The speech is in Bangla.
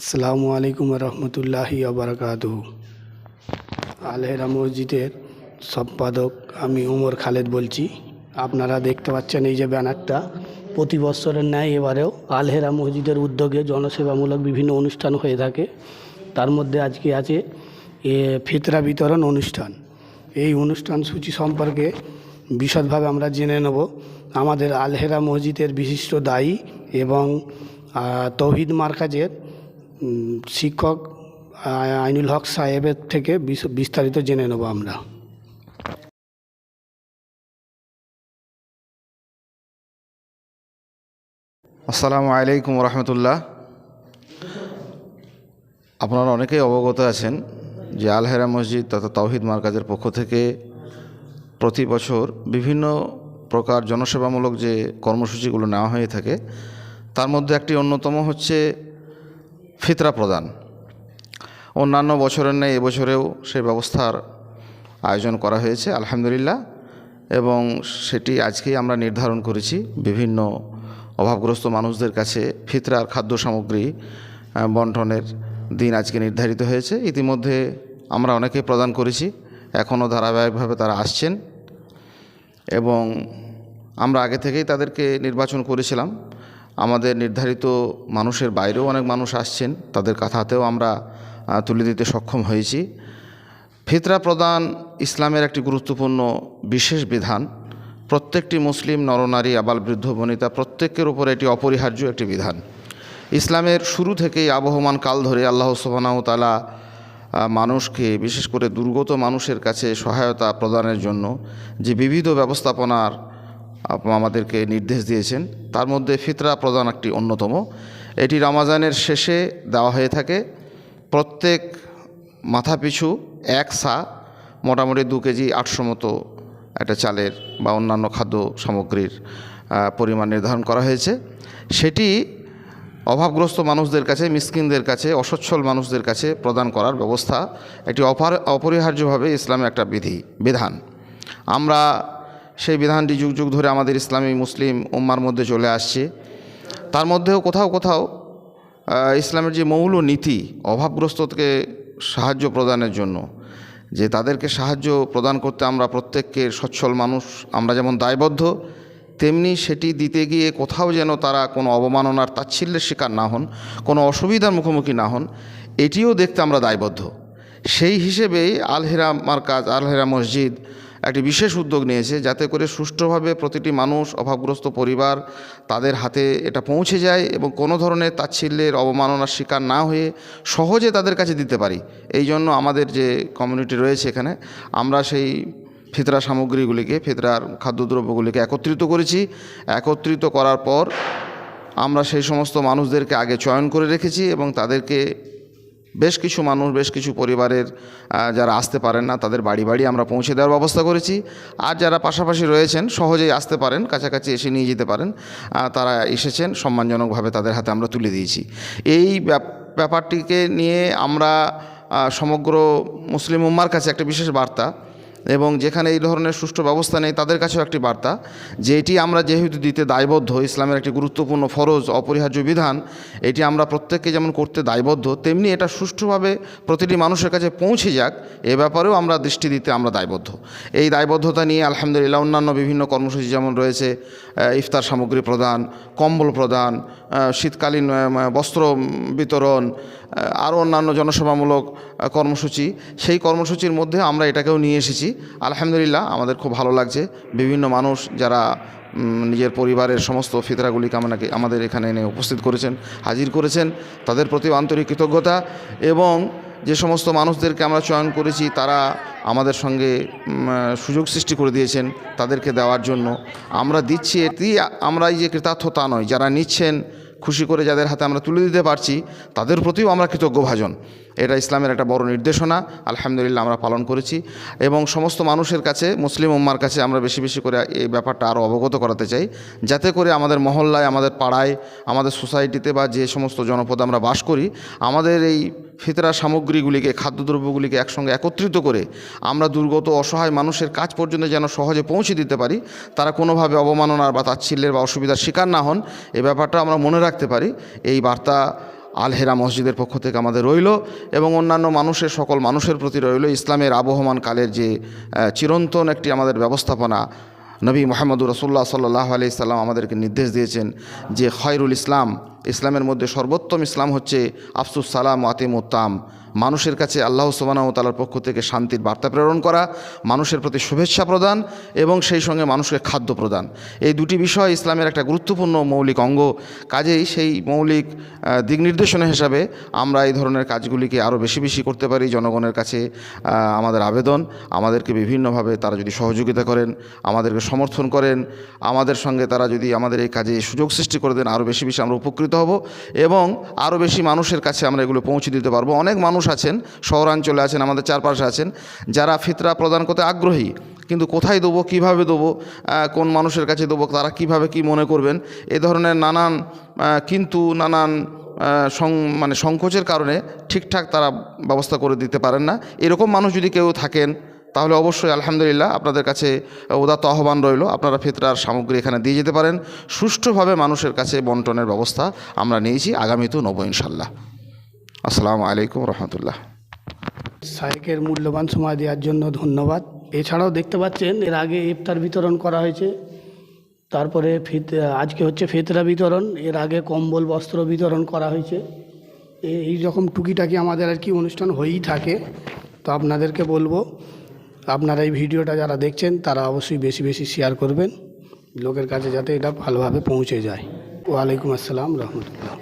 আসসালামু আলাইকুম রহমতুল্লাহি আবরকাত। আলহেরা মসজিদের সম্পাদক আমি উমর খালেদ বলছি। আপনারা দেখতে পাচ্ছেন এই যে ব্যানারটা। প্রতি বছরের ন্যায় এবারেও আলহেরা মসজিদের উদ্যোগে জনসেবামূলক বিভিন্ন অনুষ্ঠান হয়ে থাকে। তার মধ্যে আজকে আছে এ ফিতরা বিতরণ অনুষ্ঠান। এই অনুষ্ঠান সূচি সম্পর্কে বিশদভাবে আমরা জেনে নেব। আমাদের আলহেরা মসজিদের বিশিষ্ট দায়ী এবং তৌহিদ মার্কাজের শিক্ষক আইনুল হক সাহেবের থেকে বিস্তারিত জেনে নেব আমরা। আসসালামু আলাইকুম রহমতুল্লাহ। আপনারা অনেকেই অবগত আছেন যে আলহেরা মসজিদ তথা তৌহিদ মার্কাজের পক্ষ থেকে প্রতি বছর বিভিন্ন প্রকার জনসেবামূলক যে কর্মসূচিগুলো নেওয়া হয়ে থাকে, তার মধ্যে একটি অন্যতম হচ্ছে ফিতরা প্রদান। অন্যান্য বছরের ন্যায় এবছরেও সেই ব্যবস্থার আয়োজন করা হয়েছে, আলহামদুলিল্লাহ। এবং সেটি আজকেই আমরা নির্ধারণ করেছি বিভিন্ন অভাবগ্রস্ত মানুষদের কাছে ফিতরার খাদ্য সামগ্রী বন্টনের দিন আজকে নির্ধারিত হয়েছে। ইতিমধ্যে আমরা অনেকে প্রদান করেছি এখনও ধারাবাহিকভাবে তারা আসছেন। এবং আমরা আগে থেকেই তাদেরকে নির্বাচন করেছিলাম। আমাদের নির্ধারিত মানুষের বাইরেও অনেক মানুষ আসছেন, তাদের কথাতেও আমরা তুলে দিতে সক্ষম হয়েছি। ফিতরা প্রদান ইসলামের একটি গুরুত্বপূর্ণ বিশেষ বিধান। প্রত্যেকটি মুসলিম নরনারী, আবাল বৃদ্ধ, বনিতা, প্রত্যেকের উপর এটি অপরিহার্য একটি বিধান। ইসলামের শুরু থেকেই আবহমান কাল ধরে আল্লাহ সুবানাহ তালা মানুষকে, বিশেষ করে দুর্গত মানুষের কাছে সহায়তা প্রদানের জন্য যে বিবিধ ব্যবস্থাপনার আমাদেরকে নির্দেশ দিয়েছেন। তার মধ্যে ফিতরা প্রদান একটি অন্যতম। এটি রমাজানের শেষে দেওয়া হয়ে থাকে। প্রত্যেক মাথাপিছু এক সা, মোটামুটি দু কেজি আটশো মতো একটা চালের বা অন্যান্য খাদ্য সামগ্রীর পরিমাণ নির্ধারণ করা হয়েছে। সেটি অভাবগ্রস্ত মানুষদের কাছে, মিসকিনদের কাছে, অসচ্ছল মানুষদের কাছে প্রদান করার ব্যবস্থা। এটি অপার অপরিহার্যভাবে ইসলামে একটা বিধি বিধান। আমরা সেই বিধানটি যুগ যুগ ধরে আমাদের ইসলামী মুসলিম উম্মার মধ্যে চলে আসছে। তার মধ্যেও কোথাও কোথাও ইসলামের যে মৌল নীতি অভাবগ্রস্তকে সাহায্য প্রদানের জন্য, যে তাদেরকে সাহায্য প্রদান করতে আমরা প্রত্যেককে সচ্ছল মানুষ, আমরা যেমন দায়বদ্ধ, তেমনি সেটি দিতে গিয়ে কোথাও যেন তারা কোনো অবমাননার তাচ্ছিল্যের শিকার না হন, কোনো অসুবিধার মুখোমুখি না হন, এটিও দেখতে আমরা দায়বদ্ধ। সেই হিসেবেই আলহেরা মার্কাজ আলহেরা মসজিদ একটি বিশেষ উদ্যোগ নিয়েছে যাতে করে সুষ্ঠুভাবে প্রতিটি মানুষ, অভাবগ্রস্ত পরিবার তাদের হাতে এটা পৌঁছে যায় এবং কোনো ধরনের তাচ্ছিল্যের অবমাননার শিকার না হয়ে সহজে তাদের কাছে দিতে পারি। এই জন্য আমাদের যে কমিউনিটি রয়েছে এখানে, আমরা সেই ফিতরা সামগ্রীগুলিকে ফিতরার খাদ্যদ্রব্যগুলিকে একত্রিত করেছি। একত্রিত করার পর আমরা সেই সমস্ত মানুষদেরকে আগে চয়ন করে রেখেছি এবং তাদেরকে বেশ কিছু মানুষ, বেশ কিছু পরিবারের যারা আসতে পারেন না, তাদের বাড়ি বাড়ি আমরা পৌঁছে দেওয়ার ব্যবস্থা করেছি। আর যারা পাশাপাশি রয়েছেন, সহজেই আসতে পারেন, কাছাকাছি এসে নিয়ে যেতে পারেন। তারা এসেছেন, সম্মানজনকভাবে তাদের হাতে আমরা তুলে দিয়েছি। এই ব্যাপ- ব্যাপারটিকে নিয়ে আমরা সমগ্র মুসলিম উম্মার কাছে একটা বিশেষ বার্তা। এবং যেখানে এই ধরনের সুষ্ঠু ব্যবস্থা নেই, তাদের কাছেও একটি বার্তা, যে এটি আমরা যেহেতু দিতে দায়বদ্ধ, ইসলামের একটি গুরুত্বপূর্ণ ফরজ, অপরিহার্য বিধান, এটি আমরা প্রত্যেককে যেমন করতে দায়বদ্ধ, তেমনি এটা সুষ্ঠুভাবে প্রতিটি মানুষের কাছে পৌঁছে যাক, এ ব্যাপারেও আমরা দৃষ্টি দিতে আমরা দায়বদ্ধ। এই দায়বদ্ধতা নিয়ে আলহামদুলিল্লাহ অন্যান্য বিভিন্ন কর্মসূচি যেমন রয়েছে ইফতার সামগ্রী প্রদান, কম্বল প্রদান শীতকালীন বস্ত্র বিতরণ আরও অন্যান্য জনসেবামূলক আহ, কর্মসূচি সেই কর্মসূচির মধ্যে আমরা এটাকেও নিয়ে এসেছি। আলহামদুলিল্লাহ আমাদের খুব ভালো লাগছে। বিভিন্ন মানুষ যারা নিজের পরিবারের সমস্ত ফিতরাগুলিকে আমাকে আমাদের এখানে এনে উপস্থিত করেছেন হাজির করেছেন তাদের প্রতি আন্তরিক কৃতজ্ঞতা এবং যে সমস্ত মানুষদেরকে আমরা চয়ন করেছি তারা আমাদের সঙ্গে সুযোগ সৃষ্টি করে দিয়েছেন তাদেরকে দেওয়ার জন্য। আমরা দিচ্ছি এটি আমরা এই যে কৃতার্থ তা নয় যারা নিচ্ছেন খুশি করে যাদের হাতে আমরা তুলে দিতে পারছি, তাদের প্রতিও আমরা কৃতজ্ঞ ভাজন। এটা ইসলামের একটা বড় নির্দেশনা, আলহামদুলিল্লাহ আমরা পালন করেছি। এবং সমস্ত মানুষের কাছে, মুসলিম উম্মার কাছে আমরা বেশি বেশি করে এই ব্যাপারটা আরও অবগত করাতে চাই। যাতে করে আমাদের মহল্লায়, আমাদের পাড়ায়, আমাদের সোসাইটিতে বা যে সমস্ত জনপদ আমরা বাস করি, আমাদের এই ফিতরা সামগ্রীগুলিকে, খাদ্যদ্রব্যগুলিকে একসঙ্গে একত্রিত করে আমরা দুর্গত, অসহায় মানুষের কাজ পর্যন্ত যেন সহজে পৌঁছে দিতে পারি, তারা কোনোভাবে অবমাননার বা তাচ্ছিল্যের বা অসুবিধার শিকার না হন এই ব্যাপারটা আমরা মনে রাখতে পারি। এই বার্তা আলহেরা মসজিদের পক্ষ থেকে আমাদের রইল এবং অন্যান্য মানুষের, সকল মানুষের প্রতি রইল ইসলামের আবহমান কালের যে চিরন্তন একটি আমাদের ব্যবস্থাপনা নবী মোহাম্মদুর রসুল্লাহ সাল্লাহ আলি সাল্লাম আমাদেরকে নির্দেশ দিয়েছেন যে খয়রুল ইসলাম, ইসলামের মধ্যে সর্বোত্তম ইসলাম হচ্ছে আফসুস সালাম আতিম উত্তাম মানুষের কাছে আল্লাহ সুবানাহ তালার পক্ষ থেকে শান্তির বার্তা প্রেরণ করা, মানুষের প্রতি শুভেচ্ছা প্রদান এবং সেই সঙ্গে মানুষকে খাদ্য প্রদান। এই দুটি বিষয় ইসলামের একটা গুরুত্বপূর্ণ মৌলিক অঙ্গ। কাজেই সেই মৌলিক দিক নির্দেশনা হিসাবে আমরা এই ধরনের কাজগুলিকে আরও বেশি বেশি করতে পারি। জনগণের কাছে আমাদের আবেদন, আমাদেরকে বিভিন্নভাবে তারা যদি সহযোগিতা করেন, আমাদেরকে সমর্থন করেন, আমাদের সঙ্গে তারা যদি আমাদের এই কাজে সুযোগ সৃষ্টি করে দেন, আরও বেশি বেশি আমরা উপকৃত হব এবং আরও বেশি মানুষের কাছে আমরা এগুলো পৌঁছে দিতে পারব। অনেক মানুষ আছেন, শহরাঞ্চলে আছেন, আমাদের চারপাশে আছেন, যারা ফিতরা প্রদান করতে আগ্রহী, কিন্তু কোথায় দেবো, কীভাবে দেবো কোন মানুষের কাছে দেবো, তারা কীভাবে কি মনে করবেন, এ ধরনের নানান কিন্তু নানান মানে সংকোচের কারণে ঠিকঠাক তারা ব্যবস্থা করে দিতে পারেন না। এরকম মানুষ যদি কেউ থাকেন, তাহলে অবশ্যই আলহামদুলিল্লাহ আপনাদের কাছে উদাত্ত আহ্বান রইল, আপনারা ফিতরার সামগ্রী এখানে দিয়ে যেতে পারেন। সুষ্ঠুভাবে মানুষের কাছে বন্টনের ব্যবস্থা আমরা নিয়েছি, আগামীতেও নেব ইনশাল্লাহ। আসসালামু আলাইকুম রহমতুল্লাহ। সাইকের মূল্যবান সময় দেওয়ার জন্য ধন্যবাদ। এছাড়াও দেখতে পাচ্ছেন, এর আগে ইফতার বিতরণ করা হয়েছে। তারপরে ফিত আজকে হচ্ছে ফেতরা বিতরণ, এর আগে কম্বল, বস্ত্র বিতরণ করা হয়েছে। এই রকম টুকিটাকি আমাদের আর কি অনুষ্ঠান হয়েই থাকে। তো আপনাদেরকে বলব, আপনারা এই ভিডিওটা যারা দেখছেন, তারা অবশ্যই বেশি বেশি শেয়ার করবেন। লোকের কাছে যাতে এটা ভালোভাবে পৌঁছে যায়। ওয়ালাইকুম আসসালাম রহমতুল্লাহ।